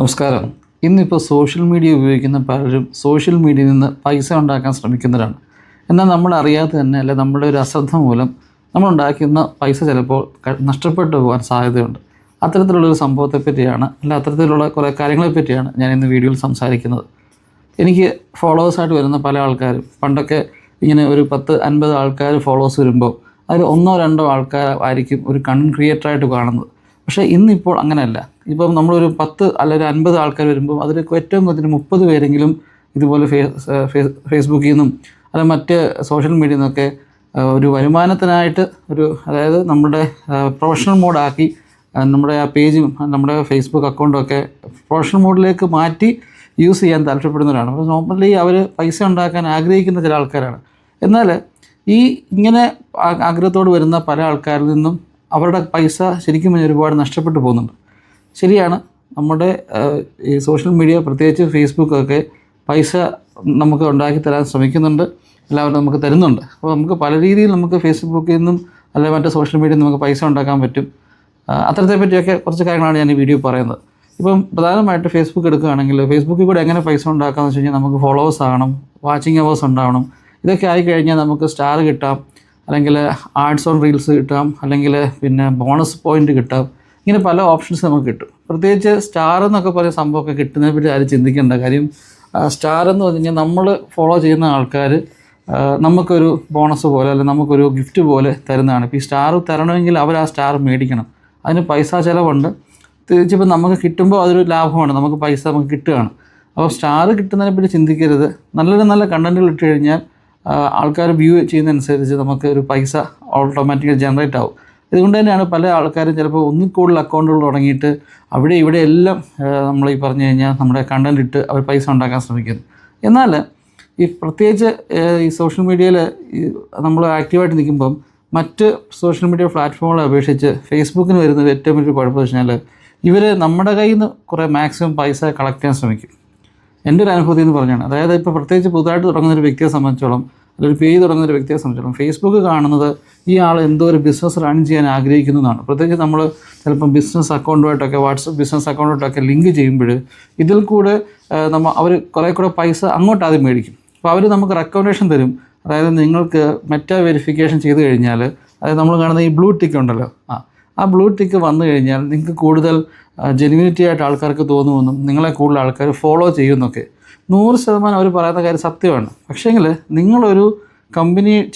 നമസ്കാരം. ഇന്നിപ്പോൾ social media ഉപയോഗിക്കുന്ന പലരും സോഷ്യൽ മീഡിയയിൽ നിന്ന് പൈസ ഉണ്ടാക്കാൻ ശ്രമിക്കുന്നവരാണ്. എന്നാൽ നമ്മൾ അറിയാതെ തന്നെ അല്ലെ നമ്മുടെ ഒരു അശ്രദ്ധ മൂലം നമ്മൾ ഉണ്ടാക്കുന്ന പൈസ ചിലപ്പോൾ നഷ്ടപ്പെട്ടു പോകാൻ സാധ്യതയുണ്ട്. അത്തരത്തിലുള്ളൊരു സംഭവത്തെ പറ്റിയാണ് അല്ല അത്തരത്തിലുള്ള കുറേ കാര്യങ്ങളെ പറ്റിയാണ് ഞാൻ ഇന്ന് വീഡിയോയിൽ സംസാരിക്കുന്നത്. എനിക്ക് ഫോളോവേഴ്സായിട്ട് വരുന്ന പല ആൾക്കാരും പണ്ടൊക്കെ ഇങ്ങനെ ഒരു പത്ത് അൻപത് ആൾക്കാർ ഫോളോവേഴ്സ് വരുമ്പോൾ അതിൽ ഒന്നോ രണ്ടോ ആൾക്കാർ ആയിരിക്കും ഒരു കണ്ടന്റ് ക്രിയേറ്ററായിട്ട് കാണുന്നത്. പക്ഷേ ഇന്നിപ്പോൾ അങ്ങനെയല്ല. ഇപ്പം നമ്മളൊരു പത്ത് അല്ല ഒരു അൻപത് ആൾക്കാർ വരുമ്പോൾ അതിൽ ഏറ്റവും കുറഞ്ഞ മുപ്പത് പേരെങ്കിലും ഇതുപോലെ ഫേസ് ഫേസ് ഫേസ്ബുക്കിൽ നിന്നും അല്ല മറ്റ് സോഷ്യൽ മീഡിയയിൽ നിന്നൊക്കെ ഒരു വരുമാനത്തിനായിട്ട് ഒരു അതായത് നമ്മുടെ പ്രൊഫഷണൽ മോഡാക്കി നമ്മുടെ ആ പേജും നമ്മുടെ ഫേസ്ബുക്ക് അക്കൗണ്ടും ഒക്കെ പ്രൊഫഷണൽ മോഡിലേക്ക് മാറ്റി യൂസ് ചെയ്യാൻ താല്പര്യപ്പെടുന്നവരാണ്. അപ്പോൾ നോർമലി അവർ പൈസ ഉണ്ടാക്കാൻ ആഗ്രഹിക്കുന്ന ചില ആൾക്കാരാണ്. എന്നാൽ ഈ ഇങ്ങനെ ആഗ്രഹത്തോട് വരുന്ന പല ആൾക്കാരിൽ നിന്നും അവരുടെ പൈസ ശരിക്കും ഒരുപാട് നഷ്ടപ്പെട്ടു പോകുന്നുണ്ട്. ശരിയാണ് നമ്മുടെ ഈ സോഷ്യൽ മീഡിയ പ്രത്യേകിച്ച് ഫേസ്ബുക്കൊക്കെ പൈസ നമുക്ക് ഉണ്ടാക്കി തരാൻ ശ്രമിക്കുന്നുണ്ട് എല്ലാവരും നമുക്ക് തരുന്നുണ്ട്. അപ്പോൾ നമുക്ക് പല രീതിയിൽ നമുക്ക് ഫേസ്ബുക്കിൽ നിന്നും അല്ലെങ്കിൽ മറ്റു സോഷ്യൽ മീഡിയയിൽ നമുക്ക് പൈസ ഉണ്ടാക്കാൻ പറ്റും. അത്തരത്തെ പറ്റിയൊക്കെ കുറച്ച് കാര്യങ്ങളാണ് ഞാൻ ഈ വീഡിയോ പറയുന്നത്. ഇപ്പം പ്രധാനമായിട്ട് ഫേസ്ബുക്ക് എടുക്കുകയാണെങ്കിൽ ഫേസ്ബുക്കിൽ കൂടെ എങ്ങനെ പൈസ ഉണ്ടാക്കാമെന്ന് വെച്ച് കഴിഞ്ഞാൽ നമുക്ക് ഫോളോവേഴ്സ് ആകണം വാച്ചിങ് അവേഴ്സ് ഉണ്ടാവണം. ഇതൊക്കെ ആയിക്കഴിഞ്ഞാൽ നമുക്ക് സ്റ്റാർ കിട്ടാം അല്ലെങ്കിൽ ആർട്സ് ഓൺ റീൽസ് കിട്ടാം അല്ലെങ്കിൽ പിന്നെ ബോണസ് പോയിന്റ് കിട്ടാം. ഇങ്ങനെ പല ഓപ്ഷൻസ് നമുക്ക് കിട്ടും. പ്രത്യേകിച്ച് സ്റ്റാർ എന്നൊക്കെ പറയുന്ന സംഭവമൊക്കെ കിട്ടുന്നതിനെ പറ്റി ആരും ചിന്തിക്കേണ്ട കാര്യം സ്റ്റാർ എന്ന് പറഞ്ഞു കഴിഞ്ഞാൽ നമ്മൾ ഫോളോ ചെയ്യുന്ന ആൾക്കാർ നമുക്കൊരു ബോണസ് പോലെ അല്ലെങ്കിൽ നമുക്കൊരു ഗിഫ്റ്റ് പോലെ തരുന്നതാണ്. ഇപ്പോൾ ഈ സ്റ്റാർ തരണമെങ്കിൽ അവർ ആ സ്റ്റാർ മേടിക്കണം. അതിന് പൈസ ചിലവുണ്ട്. തിരിച്ചിപ്പോൾ നമുക്ക് കിട്ടുമ്പോൾ അതൊരു ലാഭമാണ്. നമുക്ക് പൈസ നമുക്ക് കിട്ടുകയാണ്. അപ്പോൾ സ്റ്റാർ കിട്ടുന്നതിനെ പറ്റി ചിന്തിക്കരുത്. നല്ലൊരു നല്ല കണ്ടന്റുകൾ ഇട്ട് കഴിഞ്ഞാൽ ആൾക്കാർ വ്യൂ ചെയ്യുന്നതനുസരിച്ച് നമുക്ക് ഒരു പൈസ ഓട്ടോമാറ്റിക്കലി ജനറേറ്റ് ആവും. ഇതുകൊണ്ട് തന്നെയാണ് പല ആൾക്കാരും ചിലപ്പോൾ ഒന്നിൽ കൂടുതൽ അക്കൗണ്ടുകൾ തുടങ്ങിയിട്ട് അവിടെ ഇവിടെ എല്ലാം നമ്മൾ ഈ പറഞ്ഞു കഴിഞ്ഞാൽ നമ്മുടെ കണ്ടന്റ് ഇട്ട് അവർ പൈസ ഉണ്ടാക്കാൻ ശ്രമിക്കുന്നു. എന്നാൽ ഈ പ്രത്യേകിച്ച് ഈ സോഷ്യൽ മീഡിയയിൽ നമ്മൾ ആക്റ്റീവായിട്ട് നിൽക്കുമ്പം മറ്റ് സോഷ്യൽ മീഡിയ പ്ലാറ്റ്ഫോമുകളെ അപേക്ഷിച്ച് ഫേസ്ബുക്കിന് വരുന്നത് ഏറ്റവും വലിയ കുഴപ്പമെന്ന് വെച്ചാൽ ഇവർ നമ്മുടെ കയ്യിൽ നിന്ന് കുറേ മാക്സിമം പൈസ കളക്ട് ചെയ്യാൻ ശ്രമിക്കും. എന്റെ ഒരു അനുഭവത്തിൽ നിന്ന് പറഞ്ഞാണ്. അതായത് ഇപ്പോൾ പ്രത്യേകിച്ച് പുതുതായിട്ട് തുടങ്ങുന്ന ഒരു വ്യക്തിയെ സംബന്ധിച്ചോളം അല്ലെങ്കിൽ പേജ് തുടങ്ങുന്ന ഒരു വ്യക്തിയെ സംബന്ധിച്ചോളം ഫേസ്ബുക്ക് കാണുന്നത് ഈ ആൾ എന്തോ ഒരു ബിസിനസ് റൺ ചെയ്യാൻ ആഗ്രഹിക്കുന്നതാണ് പ്രത്യേകിച്ച് നമ്മൾ ചിലപ്പം ബിസിനസ് അക്കൗണ്ടുമായിട്ടൊക്കെ വാട്സപ്പ് ബിസിനസ് അക്കൗണ്ടുമായിട്ടൊക്കെ ലിങ്ക് ചെയ്യുമ്പോൾ ഇതിൽ കൂടെ നമ്മൾ അവർ കുറേ കൂടെ പൈസ അങ്ങോട്ട് ആദ്യം മേടിക്കും. അപ്പോൾ അവർ നമുക്ക് റെക്കമെൻഡേഷൻ തരും. അതായത് നിങ്ങൾക്ക് മെറ്റ വെരിഫിക്കേഷൻ ചെയ്ത് കഴിഞ്ഞാൽ അതായത് നമ്മൾ കാണുന്ന ഈ ബ്ലൂ ടിക്ക് ഉണ്ടല്ലോ ആ ആ ബ്ലൂ ടിക്ക് വന്നു കഴിഞ്ഞാൽ നിങ്ങൾക്ക് കൂടുതൽ ജെനുവിനിറ്റി ആയിട്ട് ആൾക്കാർക്ക് തോന്നുമെന്നും നിങ്ങളെ കൂടുതൽ ആൾക്കാർ ഫോളോ ചെയ്യുമെന്നൊക്കെ. നൂറ് ശതമാനം അവർ പറയുന്ന കാര്യം സത്യമാണ്. പക്ഷേങ്കിൽ നിങ്ങളൊരു കമ്പനി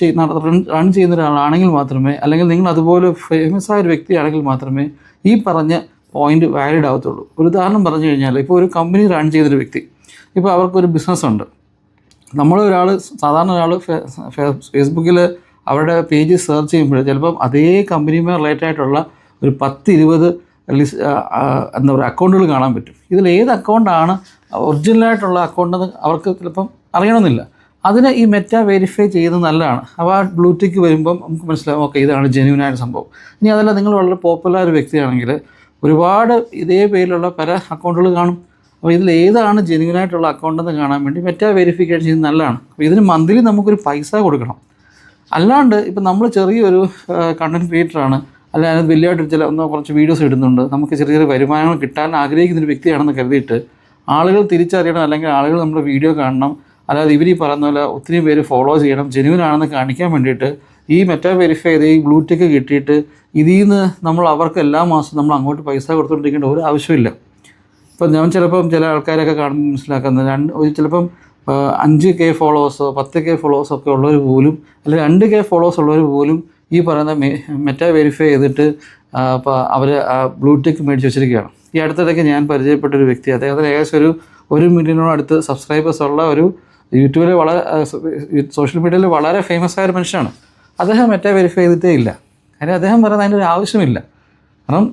റൺ ചെയ്യുന്ന ഒരാളാണെങ്കിൽ മാത്രമേ അല്ലെങ്കിൽ നിങ്ങൾ അതുപോലെ ഫേമസ് ആയ ഒരു വ്യക്തിയാണെങ്കിൽ മാത്രമേ ഈ പറഞ്ഞ പോയിന്റ് വാലിഡ് ആവത്തുള്ളൂ. ഒരു ഉദാഹരണം പറഞ്ഞു കഴിഞ്ഞാൽ ഇപ്പോൾ ഒരു കമ്പനി റൺ ചെയ്തൊരു വ്യക്തി. ഇപ്പോൾ അവർക്കൊരു ബിസിനസ് ഉണ്ട്. നമ്മളൊരാൾ സാധാരണ ഒരാൾ ഫേസ്ബുക്കിൽ അവരുടെ പേജ് സെർച്ച് ചെയ്യുമ്പോൾ ചിലപ്പം അതേ കമ്പനിയുമായി റിലേറ്റഡ് ആയിട്ടുള്ള ഒരു പത്ത് ഇരുപത് ലിസ് എന്താ പറയുക അക്കൗണ്ടുകൾ കാണാൻ പറ്റും. ഇതിൽ ഏത് അക്കൗണ്ടാണ് ഒറിജിനലായിട്ടുള്ള അക്കൗണ്ട് അവർക്ക് ചിലപ്പം അറിയണമെന്നില്ല. അതിനെ ഈ മെറ്റ വെരിഫൈ ചെയ്യുന്നത് നല്ലതാണ്. അപ്പോൾ ആ ബ്ലൂടിക്ക് വരുമ്പം നമുക്ക് മനസ്സിലാവും ഓക്കെ ഇതാണ് ജെന്യൂനായ സംഭവം. ഇനി അതല്ല നിങ്ങൾ വളരെ പോപ്പുലർ ഒരു വ്യക്തിയാണെങ്കിൽ ഒരുപാട് ഇതേ പേരിലുള്ള പല അക്കൗണ്ടുകൾ കാണും. അപ്പോൾ ഇതിൽ ഏതാണ് ജെന്യൂനായിട്ടുള്ള അക്കൗണ്ടെന്ന് കാണാൻ വേണ്ടി മെറ്റ വെരിഫിക്കേഷൻ ചെയ്യുന്നത് നല്ലതാണ്. അപ്പോൾ ഇതിന് മന്ത്ലി നമുക്കൊരു പൈസ കൊടുക്കണം. അല്ലാണ്ട് ഇപ്പം നമ്മൾ ചെറിയൊരു കണ്ടന്റ് ക്രിയേറ്ററാണ്. അല്ല അതിനകത്ത് വലിയതായിട്ട് ചില ഒന്നോ കുറച്ച് വീഡിയോസ് ഇടുന്നുണ്ട്. നമുക്ക് ചെറിയ ചെറിയ വരുമാനങ്ങൾ കിട്ടാൻ ആഗ്രഹിക്കുന്ന ഒരു വ്യക്തിയാണെന്ന് കരുതിയിട്ട് ആളുകൾ തിരിച്ചറിയണം. അല്ലെങ്കിൽ ആളുകൾ നമ്മുടെ വീഡിയോ കാണണം. അല്ലാതെ ഇവർ ഈ പറയുന്ന പോലെ ഒത്തിരി പേര് ഫോളോ ചെയ്യണം. ജെനുവിൻ ആണെന്ന് കാണിക്കാൻ വേണ്ടിയിട്ട് ഈ മെറ്റാ വെരിഫൈ ചെയ്ത് ഈ ബ്ലൂടിക്ക് കിട്ടിയിട്ട് ഇതിൽ നിന്ന് നമ്മൾ അവർക്ക് എല്ലാ മാസവും നമ്മൾ അങ്ങോട്ട് പൈസ കൊടുത്തുകൊണ്ടിരിക്കേണ്ട ഒരു ആവശ്യമില്ല. ഇപ്പം ഞാൻ ചിലപ്പം ചില ആൾക്കാരൊക്കെ കാണുമ്പോൾ മനസ്സിലാക്കുന്നത് രണ്ട് ചിലപ്പം അഞ്ച് കെ ഫോളോവേഴ്സോ പത്ത് കെ ഫോളോവേഴ്സോ ഒക്കെ ഉള്ളവർ പോലും അല്ലെങ്കിൽ രണ്ട് കെ ഫോളോവേഴ്സ് ഉള്ളവർ പോലും ഈ പറയുന്ന മെറ്റ വെരിഫൈ ചെയ്തിട്ട് അപ്പോൾ അവർ ബ്ലൂടിക്ക് മേടിച്ച് വെച്ചിരിക്കുകയാണ്. ഈ അടുത്തിടയ്ക്ക് ഞാൻ പരിചയപ്പെട്ട ഒരു വ്യക്തി അദ്ദേഹത്തിന് ഏകദേശം ഒരു ഒരു മില്യനോട് അടുത്ത് സബ്സ്ക്രൈബേഴ്സ് ഉള്ള ഒരു യൂട്യൂബിൽ വളരെ സോഷ്യൽ മീഡിയയിൽ വളരെ ഫേമസ് ആയ ഒരു മനുഷ്യനാണ്. അദ്ദേഹം മെറ്റ വെരിഫൈ ചെയ്തിട്ടേ ഇല്ല. കാര്യം അദ്ദേഹം പറയുന്നത് അതിന്റെ ഒരു ആവശ്യമില്ല. കാരണം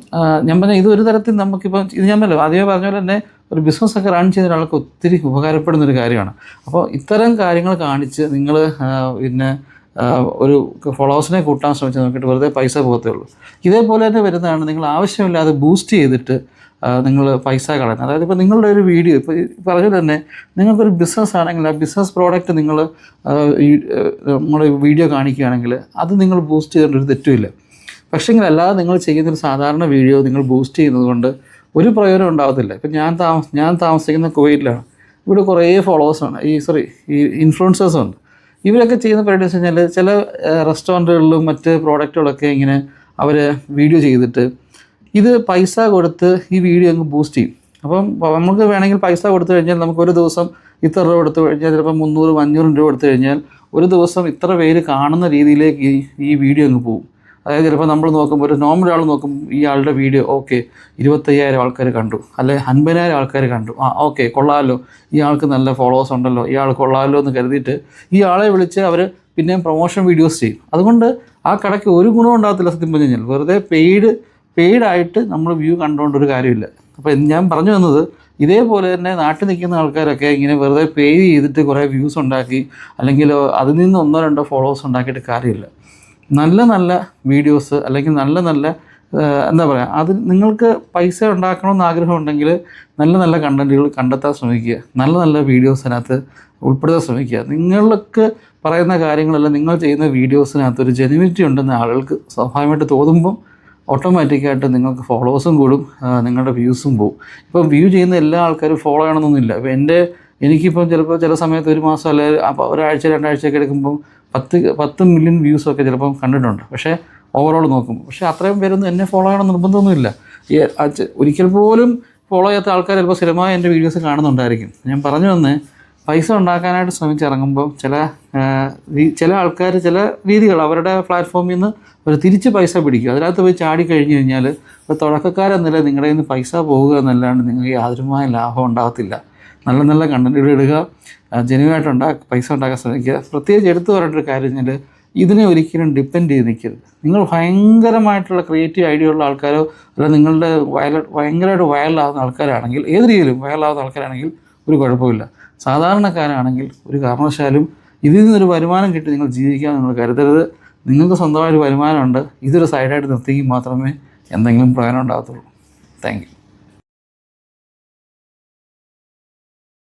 ഞാൻ പറഞ്ഞ ഇത് ഒരു തരത്തിൽ നമുക്കിപ്പോൾ ഇത് ഞാൻ പറഞ്ഞല്ലോ ആദ്യമേ പറഞ്ഞ പോലെ തന്നെ ഒരു ബിസിനസ് ഒക്കെ റൺ ചെയ്യുന്ന ഒരാൾക്ക് ഒത്തിരി ഉപകാരപ്പെടുന്ന ഒരു കാര്യമാണ്. അപ്പോൾ ഇത്തരം കാര്യങ്ങൾ കാണിച്ച് നിങ്ങൾ പിന്നെ ഒരു ഫോളോവേഴ്സിനെ കൂട്ടാൻ ശ്രമിച്ച് നോക്കിയിട്ട് വെറുതെ പൈസ പോകത്തേ ഉള്ളൂ ഇതേപോലെ തന്നെ വരുന്നതാണ് നിങ്ങൾ ആവശ്യമില്ലാതെ ബൂസ്റ്റ് ചെയ്തിട്ട് നിങ്ങൾ പൈസ കളയുന്നത്. അതായത് ഇപ്പോൾ നിങ്ങളുടെ ഒരു വീഡിയോ ഇപ്പോൾ പറഞ്ഞു തന്നെ നിങ്ങൾക്കൊരു ബിസിനസ് ആണെങ്കിൽ ആ ബിസിനസ് പ്രോഡക്റ്റ് നിങ്ങൾ നമ്മുടെ വീഡിയോ കാണിക്കുകയാണെങ്കിൽ അത് നിങ്ങൾ ബൂസ്റ്റ് ചെയ്യേണ്ട ഒരു തെറ്റുമില്ല. പക്ഷേങ്കിൽ അല്ലാതെ നിങ്ങൾ ചെയ്യുന്നൊരു സാധാരണ വീഡിയോ നിങ്ങൾ ബൂസ്റ്റ് ചെയ്യുന്നത് കൊണ്ട് ഒരു പ്രയോജനം ഉണ്ടാകത്തില്ല ഇപ്പം ഞാൻ താമസ ഞാൻ താമസിക്കുന്ന കുവൈറ്റിലാണ്. ഇവിടെ കുറേ ഫോളോവേഴ്സാണ് ഈ സോറി ഈ ഇൻഫ്ലുവൻസേഴ്സ് ഉണ്ട്. ഇവരൊക്കെ ചെയ്യുന്ന പരിപാടി വെച്ച് കഴിഞ്ഞാൽ ചില റെസ്റ്റോറന്റുകളിലും മറ്റ് പ്രോഡക്റ്റുകളൊക്കെ ഇങ്ങനെ അവർ വീഡിയോ ചെയ്തിട്ട് ഇത് പൈസ കൊടുത്ത് ഈ വീഡിയോ അങ്ങ് ബൂസ്റ്റ് ചെയ്യും. അപ്പം നമുക്ക് വേണമെങ്കിൽ പൈസ കൊടുത്തു കഴിഞ്ഞാൽ നമുക്ക് ഒരു ദിവസം ഇത്ര രൂപ കൊടുത്തു കഴിഞ്ഞാൽ ചിലപ്പോൾ മുന്നൂറും അഞ്ഞൂറും രൂപ കൊടുത്തു കഴിഞ്ഞാൽ ഒരു ദിവസം ഇത്ര പേര് കാണുന്ന രീതിയിലേക്ക് ഈ വീഡിയോ അങ്ങ് പോകും. അതായത് ചിലപ്പോൾ നമ്മൾ നോക്കുമ്പോൾ ഒരു നോർമൽ ആൾ നോക്കും ഈ ആളുടെ വീഡിയോ ഓക്കെ ഇരുപത്തയ്യായിരം ആൾക്കാർ കണ്ടു. അല്ലെ അൻപതിനായിരം ആൾക്കാർ കണ്ടു. ആ ഓക്കെ കൊള്ളാമല്ലോ ഈ ആൾക്ക് നല്ല ഫോളോവേഴ്സ് ഉണ്ടല്ലോ. ഈ ആൾ കൊള്ളാമല്ലോ എന്ന് കരുതിയിട്ട് ഈ ആളെ വിളിച്ച് അവർ പിന്നെയും പ്രൊമോഷൻ വീഡിയോസ് ചെയ്യും. അതുകൊണ്ട് ആ കടയ്ക്ക് ഒരു ഗുണം ഉണ്ടാകത്തില്ല സത്യം പറഞ്ഞു കഴിഞ്ഞാൽ. വെറുതെ പെയ്ഡ് പെയ്ഡായിട്ട് നമ്മൾ വ്യൂ കണ്ടുകൊണ്ട് ഒരു കാര്യമില്ല. അപ്പോൾ ഞാൻ പറഞ്ഞു വന്നത് ഇതേപോലെ തന്നെ നാട്ടിൽ നിൽക്കുന്ന ആൾക്കാരൊക്കെ ഇങ്ങനെ വെറുതെ പേ ചെയ്തിട്ട് കുറേ വ്യൂസ് ഉണ്ടാക്കി അല്ലെങ്കിൽ അതിൽ നിന്ന് ഒന്നോ രണ്ടോ ഫോളോവേഴ്സ് ഉണ്ടാക്കിയിട്ട് കാര്യമില്ല. നല്ല നല്ല വീഡിയോസ് അല്ലെങ്കിൽ നല്ല നല്ല എന്താ പറയുക അത് നിങ്ങൾക്ക് പൈസ ഉണ്ടാക്കണമെന്ന് ആഗ്രഹമുണ്ടെങ്കിൽ നല്ല നല്ല കണ്ടന്റുകൾ കണ്ടെത്താൻ ശ്രമിക്കുക. നല്ല നല്ല വീഡിയോസ് അതിനകത്ത് ഉൾപ്പെടുത്താൻ ശ്രമിക്കുക. നിങ്ങൾക്ക് പറയുന്ന കാര്യങ്ങളെല്ലാം നിങ്ങൾ ചെയ്യുന്ന വീഡിയോസിനകത്ത് ഒരു ജെനുവിറ്റി ഉണ്ടെന്ന് ആളുകൾക്ക് സ്വാഭാവികമായിട്ട് തോന്നുമ്പം ഓട്ടോമാറ്റിക്കായിട്ട് നിങ്ങൾക്ക് ഫോളോവേഴ്സും കൂടും നിങ്ങളുടെ വ്യൂസും പോകും ഇപ്പം വ്യൂ ചെയ്യുന്ന എല്ലാ ആൾക്കാരും ഫോളോ ചെയ്യണമെന്നൊന്നുമില്ല. ഇപ്പോൾ എന്റെ എനിക്കിപ്പം ചിലപ്പോൾ ചില സമയത്ത് ഒരു മാസം അല്ലെങ്കിൽ അപ്പോൾ ഒരാഴ്ച രണ്ടാഴ്ചയൊക്കെ എടുക്കുമ്പം പത്ത് പത്ത് മില്യൺ വ്യൂസ് ഒക്കെ ചിലപ്പം കണ്ടിട്ടുണ്ട്. പക്ഷേ ഓവറോൾ നോക്കും. പക്ഷേ അത്രയും പേരൊന്നും എന്നെ ഫോളോ ചെയ്യണം നിർബന്ധമൊന്നുമില്ല. ഈ ഒരിക്കൽ പോലും ഫോളോ ചെയ്യാത്ത ആൾക്കാർ ചിലപ്പോൾ സ്ഥിരമായി എന്റെ വീഡിയോസ് കാണുന്നുണ്ടായിരിക്കും. ഞാൻ പറഞ്ഞു വന്നേ പൈസ ഉണ്ടാക്കാനായിട്ട് ശ്രമിച്ചിറങ്ങുമ്പോൾ ചില ചില ആൾക്കാർ ചില രീതികൾ അവരുടെ പ്ലാറ്റ്ഫോമിൽ നിന്ന് അവർ തിരിച്ച് പൈസ പിടിക്കും. അതിനകത്ത് പോയി ചാടി കഴിഞ്ഞ് കഴിഞ്ഞാൽ ഇപ്പോൾ തുടക്കക്കാരെന്നില്ല നിങ്ങളുടെ നിന്ന് പൈസ പോകുക എന്നല്ലാണ്ട് നിങ്ങൾക്ക് യാതൊരുമായ ലാഭം ഉണ്ടാകത്തില്ല. നല്ല നല്ല കണ്ടന്റുകൾ ഇടുക. ജനുവായിട്ട് ഉണ്ടാ പൈസ ഉണ്ടാക്കാൻ ശ്രമിക്കുക. പ്രത്യേകിച്ച് എടുത്തു പറയേണ്ട ഒരു കാര്യം കഴിഞ്ഞാൽ ഇതിനെ ഒരിക്കലും ഡിപ്പെൻഡ് ചെയ്ത് നിൽക്കരുത് നിങ്ങൾ ഭയങ്കരമായിട്ടുള്ള ക്രിയേറ്റീവ് ഐഡിയ ഉള്ള ആൾക്കാരോ അല്ല നിങ്ങളുടെ വയല ഭയങ്കരമായിട്ട് വയലാവുന്ന ആൾക്കാരാണെങ്കിൽ ഏത് രീതിയിലും വയലാവുന്ന ആൾക്കാരാണെങ്കിൽ ഒരു കുഴപ്പമില്ല. സാധാരണക്കാരാണെങ്കിൽ ഒരു കാരണവശാലും ഇതിൽ നിന്നൊരു വരുമാനം കിട്ടി നിങ്ങൾ ജീവിക്കാൻ നിങ്ങൾ കരുതരുത്. നിങ്ങൾക്ക് സ്വന്തമായൊരു വരുമാനമുണ്ട്. ഇതൊരു സൈഡായിട്ട് നിർത്തിയെങ്കിൽ മാത്രമേ എന്തെങ്കിലും പ്രയോജനം ഉണ്ടാകത്തുള്ളൂ. താങ്ക്